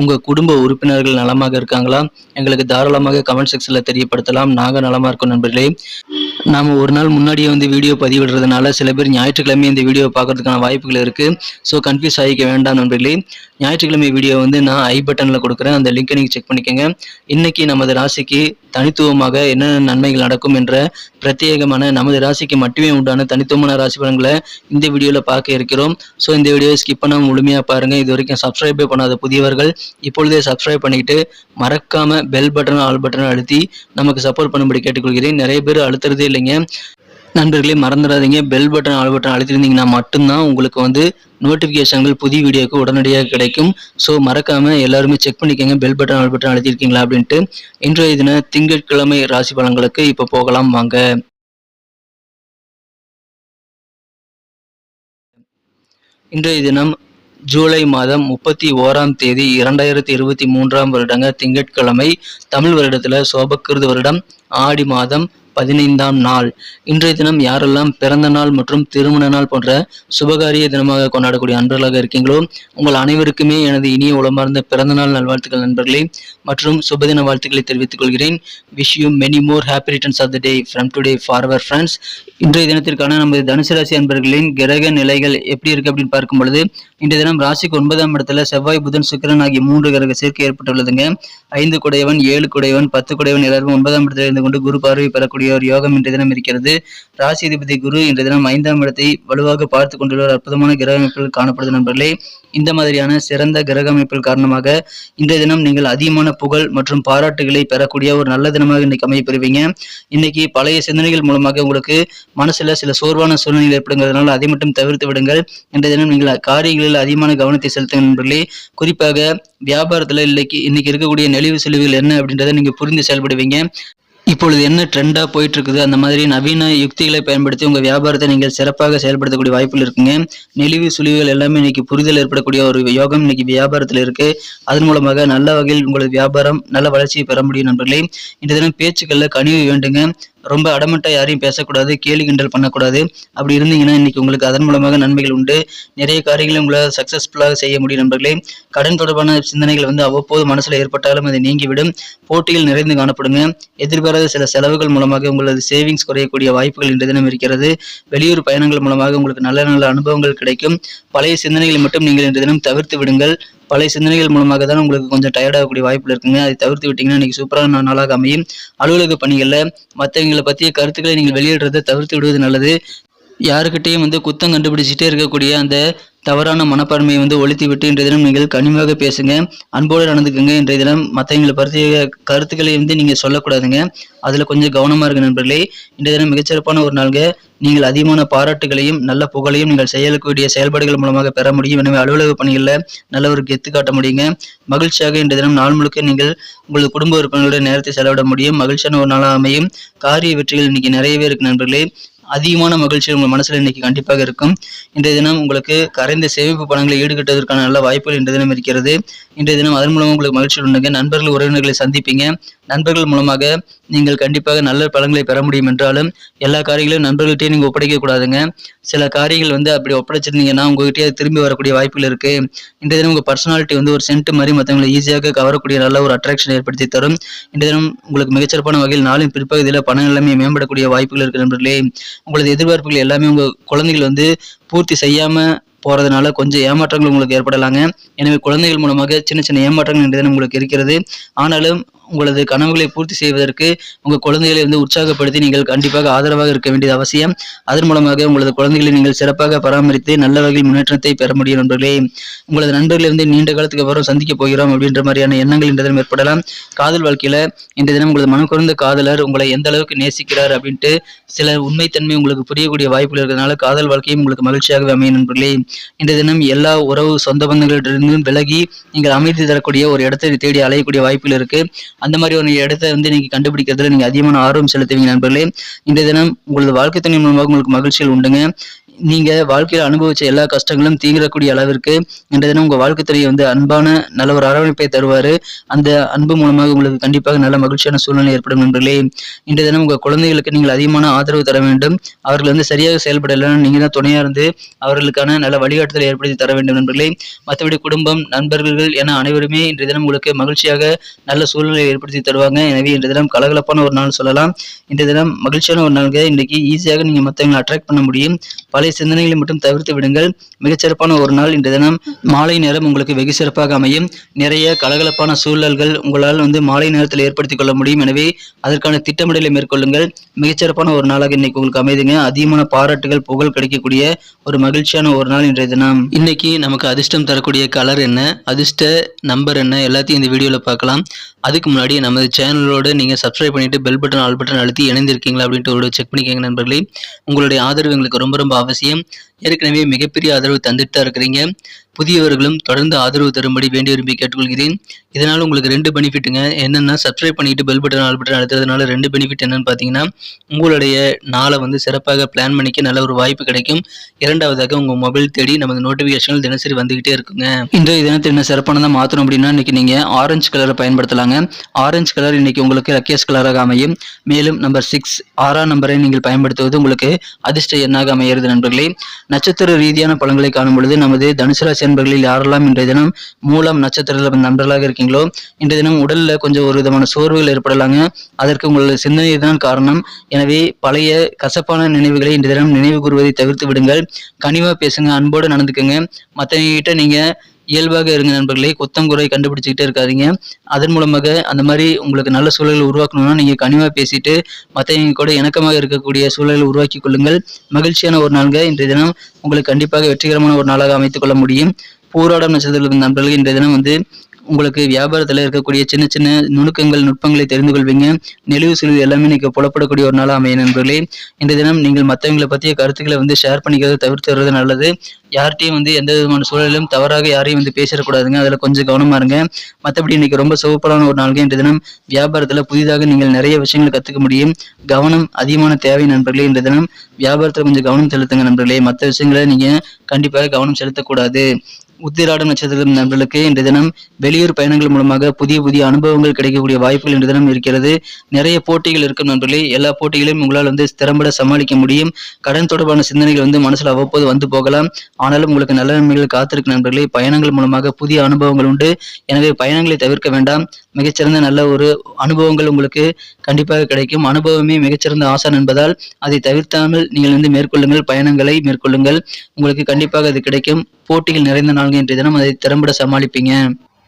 உங்க குடும்ப உறுப்பினர்கள் நலமாக இருக்காங்களா? எங்களுக்கு தாராளமாக கமெண்ட் செக்ஷன்ல தெரியப்படுத்தலாம். நாங்க நலமா இருக்கோம் நண்பர்களே. நாம ஒரு நாள் முன்னாடியே வந்து வீடியோ பதிவிடுறதுனால சில பேர் ஞாயிற்றுக்கிழமை இந்த வீடியோ பார்க்கறதுக்கான வாய்ப்புகள் இருக்கு. ஸோ கன்ஃபியூஸ் ஆகிக்க வேண்டாம் நண்பர்களே. ஞாயிற்றுக்கிழமை வீடியோ வந்து நான் ஐ பட்டன்ல கொடுக்குறேன். அந்த லிங்கை நீங்க செக் பண்ணிக்கோங்க. இன்னைக்கு நமது ராசிக்கு தனித்துவமாக என்னென்ன நன்மைகள் நடக்கும் என்ற பிரத்யேகமான நமது ராசிக்கு மட்டுமே உண்டான தனித்துவமான ராசி பலன்களை இந்த வீடியோவில் பார்க்க இருக்கிறோம். ஸோ இந்த வீடியோவை ஸ்கிப் பண்ணாமல் முழுமையாக பாருங்கள் இது வரைக்கும் சப்ஸ்கிரைபே பண்ணாத புதியவர்கள் இப்பொழுதே சப்ஸ்கிரைப் பண்ணிக்கிட்டு மறக்காம பெல் பட்டன் ஆல் பட்டன் அழுத்தி நமக்கு சப்போர்ட் பண்ணும்படி கேட்டுக்கொள்கிறேன். நிறைய பேர் அழுத்துறதே இல்லைங்க. நண்பர்களே மறந்துடாதீங்க. பெல் பட்டன் ஆல் பட்டன் அழுத்திருந்தீங்கன்னா மட்டும்தான் உங்களுக்கு வந்து நோட்டிஃபிகேஷன்கள் புதிய வீடியோக்கு உடனடியாக கிடைக்கும். ஸோ மறக்காமல் எல்லாருமே செக் பண்ணிக்கோங்க. பெல் பட்டன் ஆல் பட்டன் அழுத்திருக்கீங்களா அப்படின்ட்டு. இன்றைய தின திங்கட்கிழமை ராசி பலன்களுக்கு இப்போ போகலாம். வாங்க. இன்றைய தினம் ஜூலை மாதம் முப்பத்தி ஓராம் தேதி இரண்டாயிரத்தி இருபத்தி மூன்றாம் வருடங்க திங்கட்கிழமை தமிழ் வருடத்துல சோபக்கிருது வருடம். ஆடி மாதம் பதினைந்தாம் நாள். இன்றைய தினம் யாரெல்லாம் பிறந்த நாள் மற்றும் திருமண நாள் போன்ற சுபகாரிய தினமாக கொண்டாடக்கூடிய அன்பர்களாக இருக்கீங்களோ உங்கள் அனைவருக்குமே எனது இனிய உளமார்ந்த பிறந்த நாள் நல்வாழ்த்துக்கள் நண்பர்களே. மற்றும் சுபதின வாழ்த்துக்களை தெரிவித்துக் கொள்கிறேன். Wish you many more happy returns of the day from today for our friends இன்றைய தினத்திற்கான நமது தனுசு ராசி அன்பர்களின் கிரக நிலைகள் எப்படி இருக்கு அப்படின்னு பார்க்கும் பொழுது இன்றைய தினம் ராசிக்கு ஒன்பதாம் இடத்துல செவ்வாய் புதன் சுக்கிரன் ஆகிய மூன்று கிரக சேர்க்கை ஏற்பட்டுள்ளதுங்க. ஐந்து குடையவன் ஏழு குடையவன் பத்து குடையவன் எல்லாரும் ஒன்பதாம் இடத்துல இருந்து கொண்டு குரு பார்வை பெறக்கூடிய ஒரு யோகம் இன்றைய தினம் இருக்கிறது. ராசிதிபதி குரு இன்றைய தினம் ஐந்தாம் இடத்தை வலுவாக பார்த்து கொண்டுள்ள ஒரு அற்புதமான கிரக அமைப்பில் காணப்படுது நண்பர்களே. இந்த மாதிரியான சிறந்த கிரக அமைப்பில் காரணமாக இன்றைய தினம் நீங்கள் அதிகமான புகழ் மற்றும் பாராட்டுகளை பெறக்கூடிய ஒரு நல்ல தினமாக இன்னைக்கு அமைப்பெறுவீங்க இன்னைக்கு பழைய சிந்தனைகள் மூலமாக உங்களுக்கு மனசுல சில சோர்வான சூழ்நிலை ஏற்படுங்கிறதுனால அதை மட்டும் தவிர்த்து விடுங்கள். இன்றைய தினம் நீங்கள் காரியங்களில் அதிகமான கவனத்தை செலுத்துங்க நண்பர்களே. குறிப்பாக வியாபாரத்துல இன்னைக்கு இன்னைக்கு இருக்கக்கூடிய நெளிவு செலவுகள் என்ன அப்படின்றத நீங்க புரிந்து செயல்படுவீங்க. இப்பொழுது என்ன ட்ரெண்டாக போயிட்டு இருக்குது அந்த மாதிரி நவீன யுக்திகளை பயன்படுத்தி உங்கள் வியாபாரத்தை நீங்கள் சிறப்பாக செயல்படுத்தக்கூடிய வாய்ப்புகள் இருக்குங்க. நெளிவு சுழிவுகள் எல்லாமே இன்னைக்கு புரிதல் ஏற்படக்கூடிய ஒரு யோகம் இன்னைக்கு வியாபாரத்தில் இருக்கு. அதன் மூலமாக நல்ல வகையில் உங்களது வியாபாரம் நல்ல வளர்ச்சியை பெற முடியும் நண்பர்களே. இந்த தினம் பேச்சுக்களில் கனிவு வேண்டுங்க. ரொம்ப அடமட்டாக யாரையும் பேசக்கூடாது கேலி கிண்டல் பண்ணக்கூடாது. அப்படி இருந்தீங்கன்னா இன்னைக்கு உங்களுக்கு அதன் மூலமாக நன்மைகள் உண்டு. நிறைய காரியங்களை உங்களால் சக்ஸஸ்ஃபுல்லாக செய்ய முடியும் நண்பர்களே. கடன் தொடர்பான சிந்தனைகள் வந்து அவ்வப்போது மனசில் ஏற்பட்டாலும் அது நீங்கிவிடும். போட்டியில் நிறைந்து காணப்படுங்க. எதிர்பாராத சில செலவுகள் மூலமாக உங்களது சேவிங்ஸ் குறையக்கூடிய வாய்ப்புகள் இன்று தினம் இருக்கிறது. வெளியூர் பயணங்கள் மூலமாக உங்களுக்கு நல்ல நல்ல அனுபவங்கள் கிடைக்கும். பழைய சிந்தனைகளை மட்டும் நீங்கள் இன்று தினம் தவிர்த்து விடுங்கள். பழைய சிந்தனைகள் மூலமாக தான் உங்களுக்கு கொஞ்சம் டயர்டாகக்கூடிய வாய்ப்புகள் இருக்குங்க. அதை தவிர்த்து விட்டீங்கன்னா இன்னைக்கு சூப்பரான நாளாக அமையும். அலுவலக பணிகளில் மற்றவங்களை பற்றிய கருத்துக்களை நீங்கள் வெளியிடுறதை தவிர்த்து விடுவது நல்லது. யாருக்கிட்டையும் வந்து குத்தம் கண்டுபிடிச்சிட்டே இருக்கக்கூடிய அந்த தவறான மனப்பான்மையை வந்து ஒழித்து விட்டு இன்றைய தினம் நீங்கள் கனிமாக பேசுங்க அன்போடு நடந்துக்குங்க. இன்றைய தினம் மற்றவங்களை பற்றிய கருத்துக்களை வந்து நீங்கள் சொல்லக்கூடாதுங்க. அதில் கொஞ்சம் கவனமாக இருக்கு நண்பர்களே. இன்றைய தினம் மிகச்சிறப்பான ஒரு நாளுங்க. நீங்கள் அதிகமான பாராட்டுகளையும் நல்ல புகழையும் நீங்கள் செய்யக்கூடிய செயல்பாடுகள் மூலமாக பெற முடியும். எனவே அலுவலக பணிகளில் நல்ல ஒரு கெத்து காட்ட முடியுங்க. மகிழ்ச்சியாக இன்றைய தினம் நாள் முழுக்க நீங்கள் உங்களது குடும்ப உறுப்பினர்களுடைய நேரத்தை செலவிட முடியும். மகிழ்ச்சியான ஒரு நாளாக அமையும். காரிய வெற்றிகள் இன்னைக்கு நிறையவே இருக்கு நண்பர்களே. அதிகமான மகிழ்ச்சி உங்கள் மனசில் இன்னைக்கு கண்டிப்பாக இருக்கும். இன்றைய தினம் உங்களுக்கு கரைந்த சேமிப்பு பணங்களை ஈடுகட்டுவதற்கான நல்ல வாய்ப்புகள் இன்றைய தினம் இருக்கிறது. இன்றைய தினம் அதன் மூலமாக உங்களுக்கு மகிழ்ச்சி உண்டுங்க. நண்பர்கள் உறவினர்களை சந்திப்பீங்க. நண்பர்கள் மூலமாக நீங்கள் கண்டிப்பாக நல்ல பலன்களை பெற முடியும் என்றாலும் எல்லா காரியங்களையும் நண்பர்கள்ட்டையும் நீங்கள் ஒப்படைக்க கூடாதுங்க. சில காரியங்கள் வந்து அப்படி ஒப்படைச்சிருந்தீங்கன்னா உங்ககிட்டயே திரும்பி வரக்கூடிய வாய்ப்புகள் இருக்கு. இன்றைய தினம் உங்கள் பர்சனாலிட்டி வந்து ஒரு சென்ட் மாதிரி மற்றவங்களை ஈஸியாக கவரக்கூடிய நல்ல ஒரு அட்ராக்ஷன் ஏற்படுத்தி தரும். இன்றைய தினம் உங்களுக்கு மிகச்சிறப்பான வகையில் நாளின் பிற்பகுதியில் பண நிலைமை மேம்படக்கூடிய வாய்ப்புகள் இருக்கு நண்பர்களே. உங்களது எதிர்பார்ப்புகள் எல்லாமே உங்கள் குழந்தைகள் வந்து பூர்த்தி செய்யாம போறதுனால கொஞ்சம் ஏமாற்றங்கள் உங்களுக்கு ஏற்படலாங்க. எனவே குழந்தைகள் மூலமாக சின்ன சின்ன ஏமாற்றங்கள் என்று உங்களுக்கு இருக்கிறது. ஆனாலும் உங்களது கனவுகளை பூர்த்தி செய்வதற்கு உங்கள் குழந்தைகளை வந்து உற்சாகப்படுத்தி நீங்கள் கண்டிப்பாக ஆதரவாக இருக்க வேண்டியது அவசியம். அதன் மூலமாக உங்களது குழந்தைகளை நீங்கள் சிறப்பாக பராமரித்து நல்ல வகையில் முன்னேற்றத்தை பெற முடியும் நண்பர்களே. உங்களது நண்பர்களை வந்து நீண்ட காலத்துக்கு அப்புறம் சந்திக்க போகிறோம் அப்படின்ற மாதிரியான எண்ணங்கள் இன்றைய தினம் ஏற்படலாம். காதல் வாழ்க்கையில் இன்றைய தினம் உங்களது மனம் குறைந்த காதலர் உங்களை எந்த அளவுக்கு நேசிக்கிறார் அப்படின்ட்டு சில உண்மைத்தன்மை உங்களுக்கு புரியக்கூடிய வாய்ப்புகள் இருக்கிறதுனால காதல் வாழ்க்கையும் உங்களுக்கு மகிழ்ச்சியாகவே அமையும் நண்பர்களே. இன்றைய தினம் எல்லா உறவு சொந்த பந்தங்களிடமிருந்தும் விலகி நீங்கள் அமைதி தரக்கூடிய ஒரு இடத்தை தேடி அலையக்கூடிய வாய்ப்புகள் இருக்கு. அந்த மாதிரி ஒரு இடத்த வந்து நீங்க கண்டுபிடிக்கிறதுல நீங்க அதிகமான ஆர்வம் செலுத்துவீங்க நண்பர்களே. இந்த தினம் உங்களது வாழ்க்கை துணை மூலமாக உங்களுக்கு மகிழ்ச்சிகள் உண்டுங்க. நீங்க வாழ்க்கையில் அனுபவிச்ச எல்லா கஷ்டங்களும் தீங்கக்கூடிய அளவிற்கு இன்றைய தினம் உங்க வாழ்க்கை துறையை வந்து அன்பான நல்ல ஒரு அரவணைப்பை தருவாரு. அந்த அன்பு மூலமாக உங்களுக்கு கண்டிப்பாக நல்ல மகிழ்ச்சியான சூழ்நிலை ஏற்படும் நண்பர்களே. இன்றைய தினம் உங்க குழந்தைகளுக்கு நீங்கள் அதிகமான ஆதரவு தர வேண்டும். அவர்கள் வந்து சரியாக செயல்படலன்னு நீங்க தான் துணையா இருந்து அவர்களுக்கான நல்ல வழிகாட்டுதலை ஏற்படுத்தி தர வேண்டும் நண்பர்களே. மற்றபடி குடும்பம் நண்பர்கள் என அனைவருமே இன்றைய தினம் உங்களுக்கு மகிழ்ச்சியாக நல்ல சூழ்நிலை ஏற்படுத்தி தருவாங்க. எனவே இன்றைய தினம் கலகலப்பான ஒரு நாள் சொல்லலாம். இன்றைய தினம் மகிழ்ச்சியான ஒரு நாளுங்க. இன்னைக்கு ஈஸியாக நீங்க மற்றவங்களை அட்ராக்ட் பண்ண முடியும். பழைய சிந்தனைகளை மட்டும் தவிர்த்து விடுங்கள். மிகச்சிறப்பான ஒரு நாள் இன்றைய தினம். மாலை நேரம் உங்களுக்கு வெகு சிறப்பாக அமையும். நிறைய கலகலப்பான சூழல்கள் உங்களால் வந்து மாலை நேரத்தில் ஏற்படுத்திக் கொள்ள முடியும். எனவே அதற்கான திட்டமிடலை மேற்கொள்ளுங்கள். மிகச்சிறப்பான ஒரு நாளாக இன்னைக்கு உங்களுக்கு அமைதுங்க. அதிகமான பாராட்டுகள் புகழ் கிடைக்கக்கூடிய ஒரு மகிழ்ச்சியான ஒரு நாள் இன்றைய தினம். இன்னைக்கு நமக்கு அதிர்ஷ்டம் தரக்கூடிய கலர் என்ன? அதிர்ஷ்ட நம்பர் என்ன? எல்லாத்தையும் இந்த வீடியோவில் பார்க்கலாம். அதுக்கு முன்னாடி நமது சேனலோட நீங்கள் சப்ஸ்கிரைப் பண்ணிட்டு பெல் பட்டன் ஆல் பட்டன் அழுத்தி இணைந்திருக்கீங்களா அப்படின்ட்டு ஒரு செக் பண்ணிக்கோங்க நண்பர்களே. உங்களுடைய ஆதரவு எங்களுக்கு ரொம்ப ரொம்ப அவசியம். ஏற்கனவே மிகப்பெரிய ஆதரவு தந்துட்டு தான் இருக்கிறீங்க. புதியவர்களும் தொடர்ந்து ஆதரவு தரும்படி வேண்டி விரும்பி கேட்டுக்கொள்கிறேன். இதனால் உங்களுக்கு ரெண்டு பெனிஃபிட்டுங்க. என்னென்னா சப்ஸ்கிரைப் பண்ணிட்டு பெல் பட்டன் ஆல் பட்டன் அழுத்துறதுனால ரெண்டு பெனிஃபிட் என்னன்னு பார்த்தீங்கன்னா உங்களுடைய நாளை வந்து சிறப்பாக பிளான் பண்ணிக்க நல்ல ஒரு வாய்ப்பு கிடைக்கும். இரண்டாவதாக உங்கள் மொபைல் தேடி நமது நோட்டிஃபிகேஷன்கள் தினசரி வந்துகிட்டே இருக்குங்க. இன்றைய தினத்தை என்ன சிறப்பானதாக மாற்றணும் அப்படின்னா இன்றைக்கி நீங்கள் ஆரஞ்சு கலரை பயன்படுத்தலாங்க. ஆரஞ்சு கலர் இன்றைக்கி உங்களுக்கு லக்கேஸ் கலராக அமையும். மேலும் நம்பர் சிக்ஸ் ஆறாம் நம்பரை நீங்கள் பயன்படுத்துவது உங்களுக்கு அதிர்ஷ்ட எண்ணாக அமைகிறது நண்பர்களே. நட்சத்திர ரீதியான பலன்களை காணும் பொழுது நமது தனுசு ராசி அன்பர்களில் யாரெல்லாம் இன்றைய தினம் மூலம் நட்சத்திரத்தில் நண்பர்களாக இருக்கீங்களோ இன்றைய தினம் உடல்ல கொஞ்சம் ஒரு விதமான சோர்வுகள் ஏற்படலாங்க. அதற்கு உங்களது சிந்தனை தான் காரணம். எனவே பழைய கசப்பான நினைவுகளை இன்றைய தினம் நினைவு கூறுவதை தவிர்த்து விடுங்கள். கனிவா பேசுங்க அன்போடு நடந்துக்குங்க. மற்றவங்க கிட்ட நீங்க இயல்பாக இருங்க நண்பர்களே குத்தம் குறை கண்டுபிடிச்சிக்கிட்டே இருக்காதீங்க. அதன் மூலமாக அந்த மாதிரி உங்களுக்கு நல்ல சூழலை உருவாக்கணும்னா நீங்கள் கனிவாக பேசிட்டு மற்றவங்க கூட இணக்கமாக இருக்கக்கூடிய சூழலை உருவாக்கி கொள்ளுங்கள். மகிழ்ச்சியான ஒரு நாள்க இன்றைய தினம் உங்களுக்கு கண்டிப்பாக வெற்றிகரமான ஒரு நாளாக அமைத்துக் கொள்ள முடியும். பூராடம் நட்சத்திரத்தில் நண்பர்கள் இன்றைய தினம் வந்து உங்களுக்கு வியாபாரத்தில் இருக்கக்கூடிய சின்ன சின்ன நுணுக்கங்கள் நுட்பங்களை தெரிந்து கொள்வீங்க. நெளிவு சுழிவு எல்லாமே நீங்கள் புலப்படக்கூடிய ஒரு நாளாக அமைய நண்பர்களே. இந்த தினம் நீங்கள் மற்றவங்களை பற்றிய கருத்துக்களை வந்து ஷேர் பண்ணிக்கிறத தவிர்த்து வருவது நல்லது. யார்கிட்டையும் வந்து எந்த விதமான சூழலிலும் தவறாக யாரையும் வந்து பேசிடக்கூடாதுங்க அதில் கொஞ்சம் கவனமா இருங்க. மற்றபடி இன்னைக்கு ரொம்ப சிவப்பலான ஒரு நாளுங்க. இன்றைய தினம் வியாபாரத்தில் புதிதாக நீங்கள் நிறைய விஷயங்களை கற்றுக்க முடியும். கவனம் அதிகமான தேவை நண்பர்களே. இன்றைய தினம் வியாபாரத்தில் கொஞ்சம் கவனம் செலுத்துங்க நண்பர்களே. மற்ற விஷயங்களை நீங்கள் கண்டிப்பாக கவனம் செலுத்தக்கூடாது. உத்திராடம் நட்சத்திரம் நண்பர்களுக்கு இன்றைய தினம் வெளியூர் பயணங்கள் மூலமாக புதிய புதிய அனுபவங்கள் கிடைக்கக்கூடிய வாய்ப்புகள் இன்றைய தினம் இருக்கிறது. நிறைய போட்டிகள் இருக்கும் நண்பர்களே. எல்லா போட்டிகளையும் உங்களால் வந்து திறம்பட சமாளிக்க முடியும். கடன் தொடர்பான சிந்தனைகள் வந்து மனசில் அவ்வப்போது வந்து போகலாம். ஆனாலும் உங்களுக்கு நல்ல நன்மைகள் காத்திருக்கு நண்பர்களே. பயணங்கள் மூலமாக புதிய அனுபவங்கள் உண்டு. எனவே பயணங்களை தவிர்க்க வேண்டாம். மிகச்சிறந்த நல்ல ஒரு அனுபவங்கள் உங்களுக்கு கண்டிப்பாக கிடைக்கும். அனுபவமே மிகச்சிறந்த ஆசான் என்பதால் அதை தவிர்த்தாமல் நீங்கள் வந்து மேற்கொள்ளுங்கள் பயணங்களை மேற்கொள்ளுங்கள். உங்களுக்கு கண்டிப்பாக அது கிடைக்கும். போட்டிகள் நிறைந்த நாள்கள் இன்றைய தினம் அதை திறம்பட சமாளிப்பீங்க.